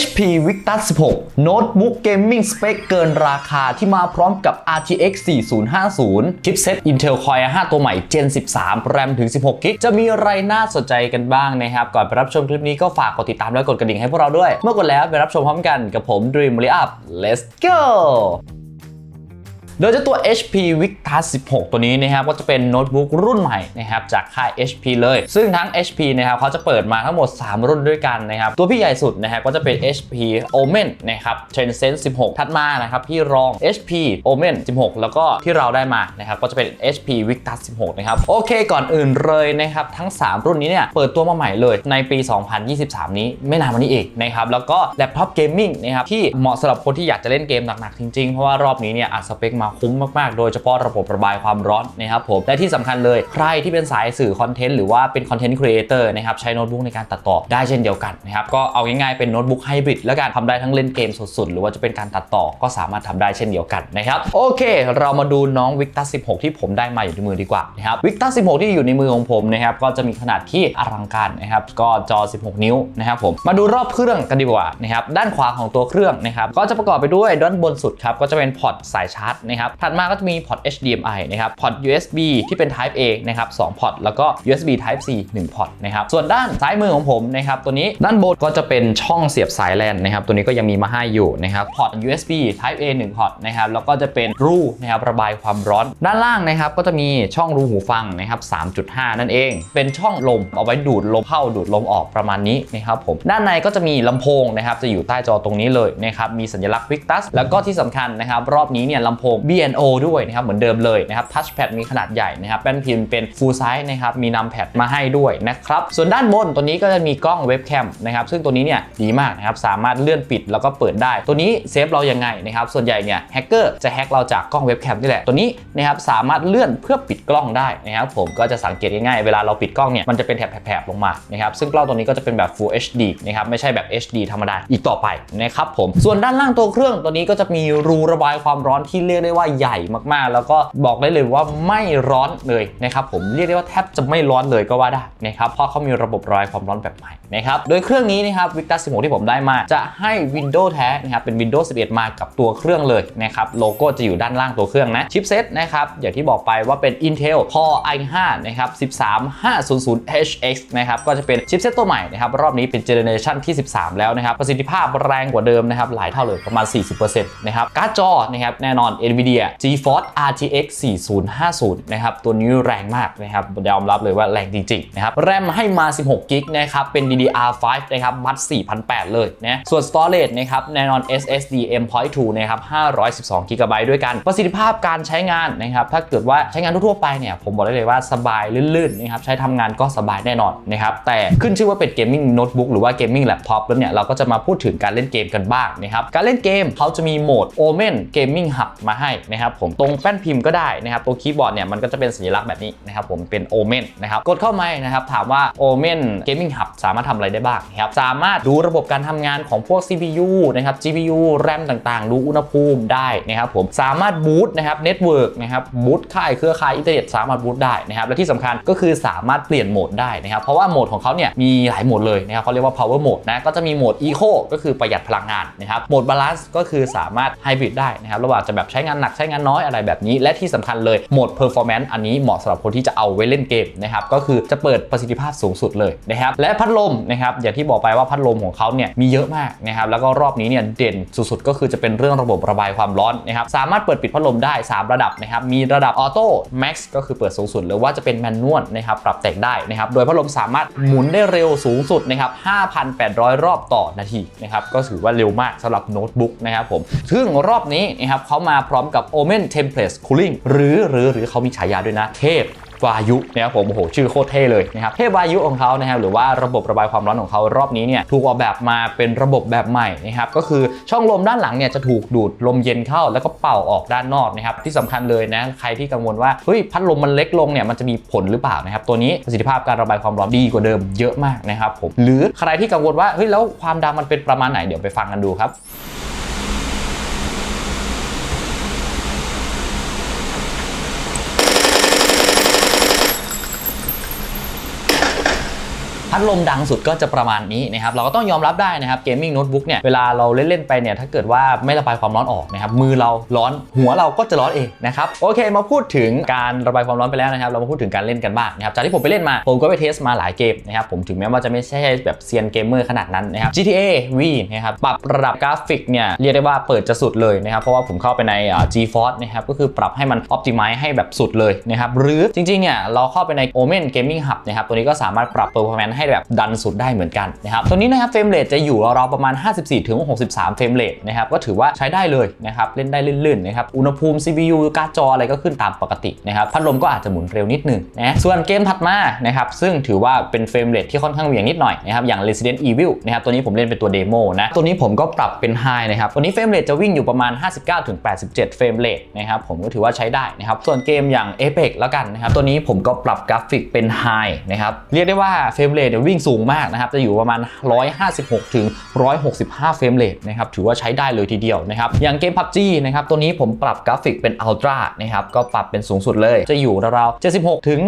HP Victus 16 โน้ตบุ๊กเกมมิ่งสเปคเกินราคาที่มาพร้อมกับ RTX 4050 ชิปเซ็ต Intel Core i5 ตัวใหม่ Gen 13 แรมถึง 16 g b จะมีอะไรน่าสนใจกันบ้างนะครับ ก่อนไปรับชมคลิปนี้ก็ฝากกดติดตามและกดกระดิ่งให้พวกเราด้วย เมื่อกดแล้วไปรับชมพร้อมกันกับผม Dream r e Up Let's go โดยเจ้าตัว HP Victus 16 ตัวนี้นะครับก็จะเป็นโน้ตบุ๊กรุ่นใหม่นะครับจากค่าย HP เลย ซึ่งทั้ง HP นะครับเขาจะเปิดมาทั้งหมด 3 รุ่นด้วยกันนะครับตัวพี่ใหญ่สุดนะครับก็จะเป็น HP Omen นะครับ Transcend 16 ถัดมานะครับพี่รอง HP Omen 16 แล้วก็ที่เราได้มานะครับก็จะเป็น HP Victus 16 นะครับโอเคก่อนอื่นเลยนะครับทั้ง 3 รุ่นนี้เนี่ยเปิดตัวมาใหม่เลยในปี 2023 นี้ไม่นานมานี้เองนะครับแล้วก็แล็ปท็อปเกมมิ่งนะครับที่เหมาะสำหรับคนที่อยากจะเล่นเกมหนักๆจริงๆเพราะว่ารอบนี้เนี่ยอัดสเปคมาคุ้มมากๆ โดยเฉพาะระบบระบายความร้อนนะครับผม และที่สำคัญเลยใครที่เป็นสายสื่อคอนเทนต์หรือว่าเป็นคอนเทนต์ครีเอเตอร์นะครับใช้โน้ตบุ๊กในการตัดต่อได้เช่นเดียวกันนะครับก็เอาง่ายๆเป็นโน้ตบุ๊กไฮบริดแล้วกันทำได้ทั้งเล่นเกมสุดๆ หรือว่าจะเป็นการตัดต่อก็สามารถทำได้เช่นเดียวกันนะครับโอเค เรามาดูน้อง Victus 16 ที่ผมได้มาอยู่ในมือดีกว่านะครับ Victus 16 ที่อยู่ในมือของผมนะครับก็จะมีขนาดที่อลังการนะครับก็จอ 16 นิ้วนะครับผมมาดูรอบเครื่องกันดีกว่านะครับด้านขวาของตัวเครื่องนะครับก็จะประกอบไปด้วยด้านบนสุดครับก็จะเป็นพอร์ตสายชาร์จนะครับถัดมาก็จะมีพอร์ต HDMI นะครับพอร์ต USB ที่เป็น Type A นะครับ2พอร์ตแล้วก็ USB Type C 1พอร์ตนะครับส่วนด้านซ้ายมือของผมนะครับตัวนี้ด้านบนก็จะเป็นช่องเสียบสายแลนนะครับตัวนี้ก็ยังมีมาให้อยู่นะครับพอร์ต USB Type A 1พอร์ตนะครับแล้วก็จะเป็นรูนะครับระบายความร้อน ด้านล่างนะครับก็จะมีช่องรูหูฟังนะครับ3.5 นั่นเอง เป็นช่องลมเอาไว้ดูดลมเข้าดูดลมออกประมาณนี้นะครับผมด้านในก็จะมีลำโพงนะครับจะอยู่ใต้จอตรงนี้เลยนะครับมีสัญลักษณ์ Victus แล้วก็ที่สำคัญนะครับรอบนี้เนี่ยลำโพง B&O ด้วยนะครับเหมือนเดิมเลยนะครับทัชแพดมีขนาดใหญ่นะครับแป้นพิมพ์เป็น full size นะครับมีนำแพดมาให้ด้วยนะครับส่วนด้านบนตัวนี้ก็จะมีกล้องเว็บแคมนะครับซึ่งตัวนี้เนี่ยดีมากนะครับสามารถเลื่อนปิดแล้วก็เปิดได้ ตัวนี้เซฟเรายังไงนะครับส่วนใหญ่เนี่ยแฮกเกอร์จะแฮกเราจากกล้องเว็บแคมนี่แหละตัวนี้นะครับสามารถเลื่อนเพื่อปิดกล้องได้นะครับผมก็จะสังเกตง่ายๆเวลาเราปิดกล้องเนี่ยมันจะเป็นแถบๆลงมานะครับซึ่งกล้องตัวนี้ก็จะเป็นแบบ Full HD นะครับไม่ใช่แบบ HD ธรรมดาอีกต่อไปนะครับผมส่วนด้านล่างตัวเครื่องตัวนี้ก็จะมีรูระบายความร้อนที่เรียกได้ว่าใหญ่มากๆ แล้วก็บอกได้เลยว่าไม่ร้อนเลยนะครับผมเรียกได้ว่าแทบจะไม่ร้อนเลยก็ว่าได้นะครับเพราะเขามีระบบระบายความร้อนแบบใหม่นะครับโดยเครื่องนี้นะครับ Victus 16ที่ผมได้มา จะให้ Windows แท้นะครับเป็น Windows 11 มากับตัวเครื่องเลยนะครับโลโก้จะอยู่ด้านล่างตัวเครื่องนะชิปเซตนะครับอย่างที่บอกไปว่าเป็น Intel Core i5 นะครับ 13500HX นะครับก็จะเป็นชิปเซตตัวใหม่นะครับรอบนี้เป็นเจเนเรชันที่ 13 แล้วนะครับประสิทธิภาพแรงกว่าเดิมนะครับหลายเท่าเลยประมาณ 40%นะครับการ์ดจอนะครับแน่นอน NVIDIA GeForce RTX 4050 นะครับ ตัวนี้แรงมากนะครับยอมรับเลยว่าแรงจริง ๆ นะครับ แรมให้มา 16กิกนะครับ เป็น DDR5 นะครับมัด4,800เลยนะ ส่วน Storage นะครับแน่นอน SSD M.2 นะครับ512 GB ด้วยกัน ประสิทธิภาพการใช้งานนะครับ ถ้าเกิดว่าใช้งานทั่วๆไปเนี่ย ผมบอกได้เลยว่าสบายลื่นๆนะครับ ใช้ทำงานก็สบายแน่นอนนะครับ แต่ขึ้นชื่อว่าเป็นเกมมิ่งโน้ตบุ๊กหรือว่าเกมมิ่งแล็ปท็อปแล้วเนี่ย เราก็จะมาพูดถึงการเล่นเกมกันบ้างนะครับ การเล่นเกมเขาจะมีโหมด Omen Gaming Hub มาให้นะครับผมตรงแป้นพิมพ์ก็ได้นะครับตัวคีย์บอร์ดเนี่ยมันก็จะเป็นสัญลักษณ์แบบนี้นะครับผมเป็น Omen นนะครับกดเข้ามานะครับถามว่า Omen Gaming Hub สามารถทำอะไรได้บ้างครับสามารถดูระบบการทำงานของพวก CPU นะครับ GPU RAM ต่างๆ ดูอุณหภูมิได้นะครับผมสามารถบูตนะครับเน็ตเวิร์กนะครับบูตค่ายเครือข่ายอินเทอร์เน็ตสามารถบูตได้นะครับและที่สำคัญก็คือสามารถเปลี่ยนโหมดได้นะครับเพราะว่าโหมดของเขาเนี่ยมีหลายโหมดเลยนะครับเขาเรียกว่า power mode นะก็จะมีโหมด eco ก็คือประหยัดพลังงานนะครับโหมด balance ก็คือสามารถไฮบริดได้นะครับระหว่างจะแบบใช้งานหนักใช้งานน้อยอะไรแบบนี้ และที่สำคัญเลยโหมด performance อันนี้เหมาะสำหรับคนที่จะเอาไว้เล่นเกมนะครับก็คือจะเปิดประสิทธิภาพสูงสุดเลยนะครับและพัดลมนะครับอย่างที่บอกไปว่าพัดลมของเขาเนี่ยมีเยอะมากนะครับแล้วก็รอบนี้เนี่ยเด่นสุดๆ ก็คือจะเป็นเรื่องระบบระบายความร้อนนะครับสามารถเปิดปิดพัดลมได้ 3 ระดับนะครับมีระดับออโต้แม็กซ์ก็คือเปิดสูงสุด หรือว่าจะเป็นแมนนวลนะครับปรับแต่งได้นะครับโดยพัดลมสามารถหมุนได้เร็วสูงสุดนะครับ5,800 รอบต่อนาทีนะครับก็ถือว่าเร็วมากสำหรับโน้ตบุ๊กนะครับผมซึ่งรอบนี้นะครับเขามาพร้อมกับ Omen Template Cooling หรือหรือหรือเขามีฉายาด้วยนะ เทพวายุนะครับผมโอ้โหชื่อโคตรเท่เลยนะครับเทพวายุของเขานะครับหรือว่าระบบระบายความร้อนของเขารอบนี้เนี่ยถูกออกแบบมาเป็นระบบแบบใหม่นะครับก็คือช่องลมด้านหลังเนี่ยจะถูกดูดลมเย็นเข้าแล้วก็เป่าออกด้านนอกนะครับที่สำคัญเลยนะใครที่กังวลว่าเฮ้ยพัดลมมันเล็กลงเนี่ยมันจะมีผลหรือเปล่านะครับตัวนี้ประสิทธิภาพการระบายความร้อนดีกว่าเดิมเยอะมากนะครับผมหรือใครที่กังวลว่าเฮ้ยแล้วความดังมันเป็นประมาณไหนเดี๋ยวไปฟังกันดูครับ พัดลมดังสุดก็จะประมาณนี้นะครับเราก็ต้องยอมรับได้นะครับเกมมิ่งโน้ตบุ๊กเนี่ยเวลาเราเล่นๆไปเนี่ยถ้าเกิดว่าไม่ระบายความร้อนออกนะครับมือเราร้อนหัวเราก็จะร้อนเองนะครับโอเคมาพูดถึงการระบายความร้อนไปแล้วนะครับ เรามาพูดถึงการเล่นกันบ้างนะครับจากที่ผมไปเล่นมาผมก็ไปเทสมาหลายเกมนะครับผมถึงแม้ว่าจะไม่ใช่แบบเซียนเกมเมอร์ขนาดนั้นนะครับ GTA V นะครับปรับระดับกราฟิกเนี่ยเรียกได้ว่าเปิดจะสุดเลยนะครับเพราะว่าผมเข้าไปใน GeForce นะครับก็คือปรับให้มัน Optimize ให้แบบสุดเลยนะครับหรือจริงๆเนี่ยเราเข้าไปใน Omen Gaming Hub นะครับตัวนี้ก็สามารถปรับ performance ให้แบบดันสุดได้เหมือนกันนะครับตัวนี้นะครับเฟรมเรทจะอยู่ราวๆประมาณ 54-63เฟรมเรทนะครับก็ถือว่าใช้ได้เลยนะครับเล่นได้ลื่นๆนะครับอุณหภูมิ CPU การ์ดจออะไรก็ขึ้นตามปกตินะครับพัดลมก็อาจจะหมุนเร็วนิดหนึงนะส่วนเกมถัดมานะครับซึ่งถือว่าเป็นเฟรมเรทที่ค่อนข้างเหวี่ยงนิดหน่อยนะครับอย่าง Resident Evil นะครับตัวนี้ผมเล่นเป็นตัวเดโมนะตัวนี้ผมก็ปรับเป็น High นะครับตัวนี้เฟรมเรทจะวิ่งอยู่ประมาณ 59-87 เฟรมเรทนะครับผมก็ถือว่าใช้ได้นะครับส่วนเกมอย่าง Apex แล้วกันนะครับตัวนี้ผมก็ปรับกราฟิกเป็น High นะครับเรียกได้ว่าเฟรมเรทเนี่ยวิ่งสูงมากนะครับ จะอยู่ประมาณ 156 ถึง 165 เฟรมเรทนะครับ ถือว่าใช้ได้เลยทีเดียวนะครับ อย่างเกม PUBG นะครับ ตัวนี้ผมปรับกราฟิกเป็น Ultra นะครับ ก็ปรับเป็นสูงสุดเลย จะอยู่ราวๆ 76 ถึง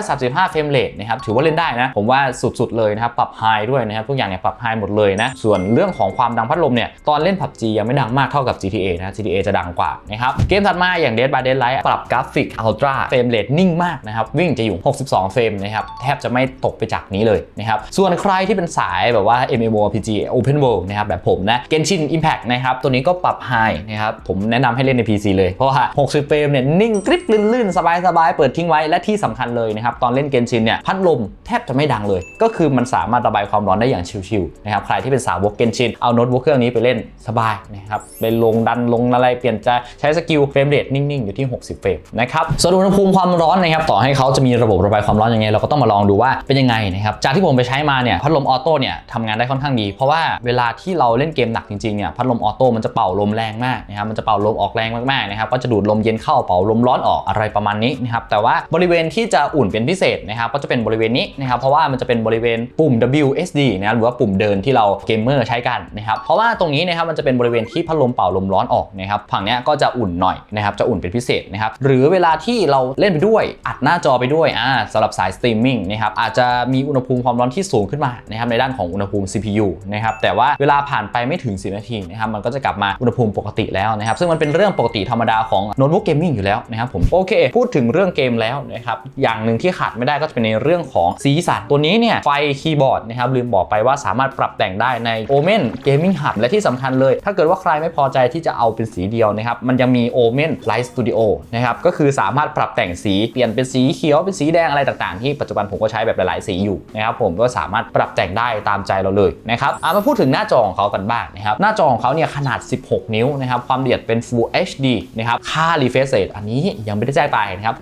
135 เฟรมเรทนะครับ ถือว่าเล่นได้นะ ผมว่าสุดๆ เลยนะครับ ปรับ High ด้วยนะครับ ทุกอย่างเนี่ยปรับ High หมดเลยนะ ส่วนเรื่องของความดังพัดลมเนี่ย ตอนเล่น PUBG ยังไม่ดังมากเท่ากับ GTA นะ GTA จะดังกว่านะครับ เกมถัดมาอย่าง Dead by Daylight ปรับกราฟิก Ultra เฟรมเรทนิ่งมากนะครับ วิ่งจะอยู่ 62 เฟรมนะครับ แทบจะไม่ตกไปจากนี้เลยนะครับส่วนใครที่เป็นสายแบบว่า MMORPG Open World นะครับแบบผมนะ Genshin Impact นะครับตัวนี้ก็ปรับ High นะครับผมแนะนำให้เล่นใน PC เลย เพราะว่า 60 เฟรมเนี่ยนิ่งกริบลื่นๆ สบายๆ เปิดทิ้งไว้และที่สำคัญเลยนะครับตอนเล่น Genshin เนี่ยพัดลมแทบจะไม่ดังเลย ก็คือมันสามารถระบายความร้อนได้อย่างชิลๆนะครับใครที่เป็นสาวก Genshin เอาโน้ตบุ๊กเครื่องนี้ไปเล่นสบายนะครับไปลงดันลงอะไรเปลี่ยนจะใช้สกิลเฟรมเรทนิ่งๆอยู่ที่ 60 เฟรมนะครับส่วนอุณหภูมิความร้อนนะครับต่อให้เขาจะมีระบบระบายความร้อนยังไงเราก็ต้องมาลองดูว่าเป็นยังไงนะครับจากที่ผมไปใช้มาเนี่ยพัดลมออโต้เนี่ยทำงานได้ค่อนข้างดี เพราะว่าเวลาที่เราเล่นเกมหนักจริงๆเนี่ยพัดลมออโต้มันจะเป่าลมแรงมากนะครับมันจะเป่าลมออกแรงมากๆนะครับก็จะดูดลมเย็นเข้าเป่าลมร้อนออกอะไรประมาณนี้นะครับแต่ว่าบริเวณที่จะอุ่นเป็นพิเศษนะครับก็จะเป็นบริเวณนี้นะครับเพราะว่ามันจะเป็นบริเวณปุ่ม WSD นะรหรือว่าปุ่มเดินที่เราเกมเมอร์ใช้กันนะครับเพราะว่าตรงนี้นะครับมันจะเป็นบริเวณที่พัดลมเป่าลมร้อนออกนะครับฝั่งนี้ก็จะอุ่นหน่อยนะครับจะอุ่นเป็นพิเศษนะครับหรือเวลาที่เราเล่นไปด้วยอัดหน้าจอไปด้วยอ่าสำหรับสายสตรีมมิ่งนะครับอาจจะมีอุณหภูมิความร้อนที่สูงขึ้นมานะครับในด้านของอุณหภูมิ CPU นะครับแต่ว่าเวลาผ่านไปไม่ถึง 10 นาทีนะครับมันก็จะกลับมาอุณหภูมิปกติแล้วนะครับซึ่งมันเป็นเรื่องปกติธรรมดาของโน้ตบุ๊กเกมมิ่งอยู่แล้วนะครับผมโอเค พูดถึงเรื่องเกมแล้วนะครับอย่างหนึ่งที่ขาดไม่ได้ก็จะเป็นในเรื่องของสีสันตัวนี้เนี่ยไฟคีย์บอร์ดนะครับลืมบอกไปว่าสามารถปรับแต่งได้ใน Omen Gaming Hub และที่สำคัญเลย ถ้าเกิดว่าใครไม่พอใจที่จะเอาเป็นสีเดียวนะครับมันยังมี Omen Light Studio นะครับก็คือสามารถปรับแต่งสีเปลี่ยนเป็นสีเขียวเป็นสีแดงอะไรต่างๆ ที่ปัจจุบันผมก็ใช้แบบหลายๆสีอยู่นะครับผมก็สามารถปรับแต่งได้ตามใจเราเลยนะครับมาพูดถึงหน้าจอของเขากันบ้างนะครับหน้าจอของเขาเนี่ยขนาด 16 นิ้วนะครับความละเอียดเป็น Full HD นะครับค่า refresh rate อันนี้ยังไม่ได้แจ้งไปนะครับ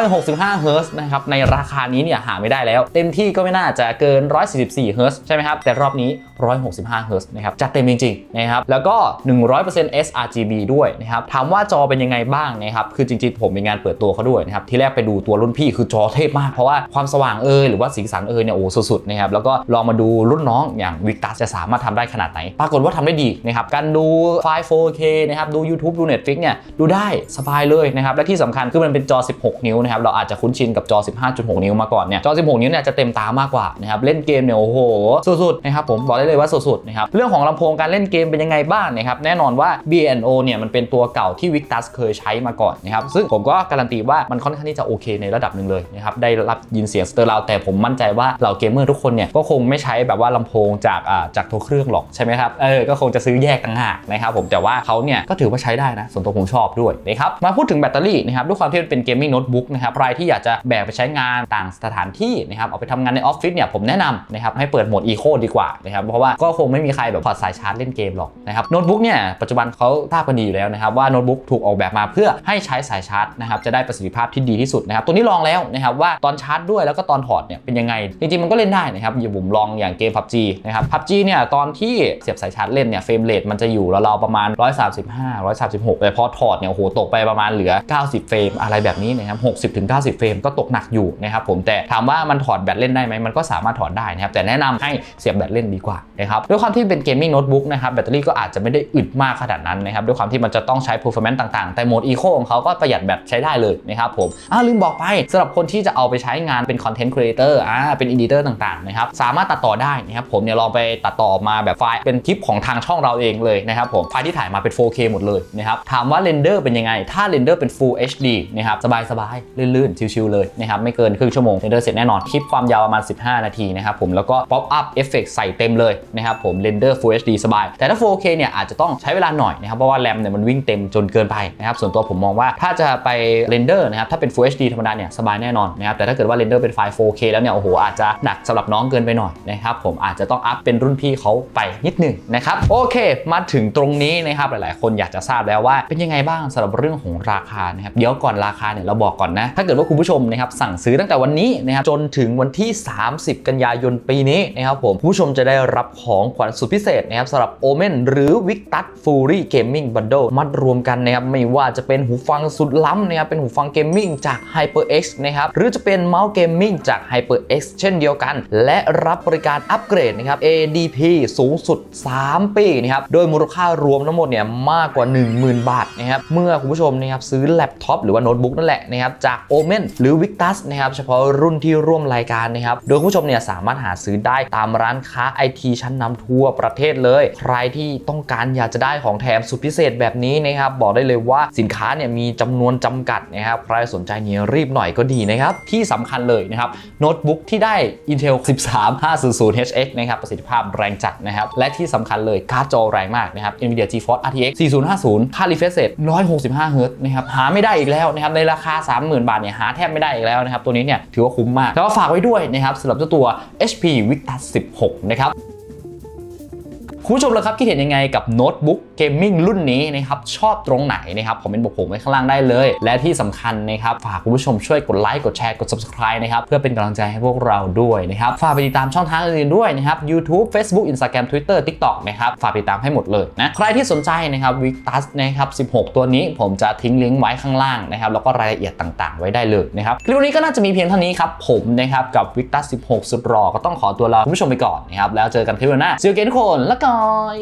165 Hz นะครับในราคานี้เนี่ยหาไม่ได้แล้ว เต็มที่ก็ไม่น่าจะเกิน 144 Hz ใช่ไหมครับ แต่รอบนี้ 165 Hz นะครับจัดเต็มจริงๆนะครับแล้วก็ 100% sRGB ด้วยนะครับถามว่าจอเป็นยังไงบ้างนะครับคือจริงๆ ผมมีงานเปิดตัวเขาด้วยนะครับที่แรกไปดูตัวรุ่นพี่คือจอเทพมากเพราะว่าความสว่างเอ่ยหรือว่าสีสันเอ่ยเนี่ยโอ้สุดๆนะครับแล้วก็ลองมาดูรุ่นน้องอย่าง Victus จะสามารถทำได้ขนาดไหน ปรากฏว่าทำได้ดีนะครับการดูไฟล์ 4K นะครับดู YouTube ดู Netflix เนี่ยดูได้สบายเลยนะครับและที่สำคัญคือมันเป็นจอ 16 นิ้วนะครับเราอาจจะคุ้นชินกับจอ 15.6 นิ้วมาก่อนเนี่ยจอ 16 นิ้วเนี่ยจะเต็มตามากกว่านะครับเล่นเกมเนี่ยโอ้โหสุดๆนะครับผมบอกได้เลยว่าสุดๆนะครับเรื่องของลำโพงการเล่นเกมเป็นยังไงบ้างนะครับแน่นอนว่า BNO เนี่ยมันเป็นตัวเก่าที่ Victus เคยใช้มาก่อนนะครับซึ่งผมก็การันตีว่ามันค่อนข้างที่จะโอเคในระดับหนึ่งเลยนะครับได้รับยินเสียงสเตอร์ราวแต่ผมมั่นใจว่าเหล่าเกมเมอร์ทุกคนเนี่ยก็คงไม่ใช้แบบว่าลำโพงจากอ่าจากตัวเครื่องหรอกใช่ไหมครับเออก็คงจะซื้อแยกต่างหากนะครับผมแต่ว่าเขาเนี่ยก็ถือว่าใช้ได้นะส่วนตัวผมชอบด้วยนะครับมาพูดถึงแบตเตอรี่นะครับด้วยความที่เป็นเกมมิ่งโน้ตบุ๊กนะครับใครที่อยากจะแบกไปใช้งานต่างสถานที่นะครับเอาไปทำงานในออฟฟิศเนี่ยผมแนะนำนะครับให้เปิดโหมดอีโคดีกว่านะครับเพราะว่าก็คงไม่มีใครแบบถอดสายชาร์จเล่นเกมหรอกนะครับโน้ตบุ๊กเนี่ยปัจจุบันเขาทราบกันดีอยู่แล้วนะครับว่าโน้ตบุ๊กถูกออกแบบมาเพื่อให้ใช้สายชาร์จนะครับจะได้ประสิทธิภาพที่ดีที่สุดนะครับตัวนี้ลองแล้วนะครับว่าตอนชาร์จด้วยแล้วก็ตอนถอดเนี่ยเป็นยังไงจริงมันก็เล่นได้นะครับอย่าผมลองอย่างเกม PUBG นะครับ PUBG เนี่ยตอนที่เสียบสายชาร์จเล่นเนี่ยเฟรมเรทมันจะอยู่ราวๆประมาณ 135 136แต่พอถอดเนี่ยโอ้โหตกไปประมาณเหลือ 90 เฟรมอะไรแบบนี้นะครับ60ถึง90 เฟรมก็ตกหนักอยู่นะครับผมแต่ถามว่ามันถอดแบตเล่นได้ไหมมันก็สามารถถอดได้นะครับแต่แนะนำให้เสียบแบตเล่นดีกว่านะครับด้วยความที่เป็นเกมมิ่งโน้ตบุ๊กนะครับแบตเตอรี่ก็อาจจะไม่ได้อึดมากขนาดนั้นนะครับด้วยความที่มันจะต้องใช้ performance ต่างๆ แต่โหมด eco ของเขาก็ประหยัดแบตใช้ได้เลยนะครับผมอ้าวลืมบอกไปสำหรับคนที่จะเอาไปใช้งานเป็น content creator อ่าเป็น editor เตอร์ต่างๆนะครับสามารถตัดต่อได้นะครับผมเนี่ยลองไปตัดต่อมาแบบไฟล์เป็นคลิปของทางช่องเราเองเลยนะครับผมไฟล์ที่ถ่ายมาเป็น 4K หมดเลยนะครับถามว่าเรนเดอร์เป็นยังไง ถ้าเรนเดอร์เป็น Full HD นะครับสบายๆลื่นๆชิวๆเลยนะครับไม่เกินครึ่งชั่วโมงเรนเดอร์เสร็จแน่นอนคลิปความยาวประมาณ 15 นาทีนะครับผมแล้วก็ Pop Up Effect ใส่เต็มเลยนะครับผมเรนเดอร์ Full HD สบาย แต่ถ้า 4K เนี่ยอาจจะต้องใช้เวลาหน่อยนะครับเพราะว่าแรมเนี่ยมันวิ่งเต็มจนเกินไปนะครับส่วนตัวผมมองว่าถ้าจะไปเรนเดอร์นะครับถ้าเป็น Full HD ธรรมดาเนี่ยสบายแน่นอนนะครับแต่ถ้าเกิดว่าเรนเดอร์เป็นไฟล์ 4K แล้วเนี่ยโอ้โหอาจจะหนักสำหรับน้องเกินไปหน่อยนะครับผมอาจจะต้องอัพเป็นรุ่นพี่เขาไปนิดหนึงนะครับโอเค มาถึงตรงนี้นะครับหลาย ๆ คนอยากจะทราบแล้วว่าเป็นยังไงบ้างสำหรับเรื่องของราคานะครับเดี๋ยวก่อนราคาเนี่ยเราบอกก่อนนะ ถ้าเกิดว่าคุณผู้ชมนะครับสั่งซื้อตั้งแต่วันนี้นะครับจนถึงวันที่ 30 กันยายนปีนี้นะครับผมผู้ชมจะได้รับของขวัญสุดพิเศษนะครับสำหรับ Omen หรือ Victus Fury Gaming Bundle มัดรวมกันนะครับไม่ว่าจะเป็นหูฟังสุดล้ำนะครับเป็นหูฟังเกมมิ่งจาก HyperX นะครับหรือจะเป็นเมาส์เกมมิ่งจาก HyperX เช่นเดียวกัน และรับบริการอัปเกรดนะครับ ADP สูงสุด 3 ปีนะครับโดยมูลค่ารวมทั้งหมดเนี่ยมากกว่า 10,000 บาทนะครับเมื่อคุณผู้ชมนะครับซื้อแล็ปท็อปหรือว่าโน้ตบุ๊กนั่นแหละนะครับจาก Omen หรือ Victus นะครับเฉพาะรุ่นที่ร่วมรายการนะครับโดยคุณผู้ชมเนี่ยสามารถหาซื้อได้ตามร้านค้า IT ชั้นนำทั่วประเทศเลย ใครที่ต้องการอยากจะได้ของแถมสุดพิเศษแบบนี้นะครับบอกได้เลยว่าสินค้าเนี่ยมีจำนวนจำกัดนะครับใครสนใจเนี่ยรีบหน่อยก็ดีนะครับที่สำคัญเลยนะครับโน้ตบุ๊กที่ได้ Intel 13500HX นะครับประสิทธิภาพแรงจัดนะครับและที่สำคัญเลยการ์ดจอแรงมากนะครับ NVIDIA GeForce RTX 4050 ค่า refresh rate 165 Hz นะครับหาไม่ได้อีกแล้วนะครับในราคา 30,000 บาทเนี่ยหาแทบไม่ได้อีกแล้วนะครับตัวนี้เนี่ยถือว่าคุ้มมากแล้วก็ฝากไว้ด้วยนะครับสำหรับเจ้าตัว HP Victus 16 นะครับ คุณผู้ชมล่ะครับคิดเห็นยังไงกับโน้ตบุ๊กเกมมิ่งรุ่นนี้นะครับชอบตรงไหนนะครับคอมเมนต์บอกผมไว้ข้างล่างได้เลย และที่สำคัญนะครับฝากคุณผู้ชมช่วยกดไลค์กดแชร์กด subscribe นะครับเพื่อเป็นกำลังใจให้พวกเราด้วยนะครับฝากไปติดตามช่องทางอื่นๆด้วยนะครับ YouTube Facebook Instagram Twitter TikTok นะครับฝากไปติดตามให้หมดเลยนะใครที่สนใจนะครับ Victus นะครับ16 ตัวนี้ผมจะทิ้งลิงก์ไว้ข้างล่างนะครับแล้วก็รายละเอียดต่างๆ ไว้ได้เลยนะครับคลิปนี้ก็น่าจะมีเพียงเท่านี้ครับผมนะครับกับ Victus 16 สุดหล่อก็ต้องขอตัวลาคุณผู้ชมไปก่อนนะครับแล้วเจอกันคลิปหน้า See you again ทุกคนละก่อย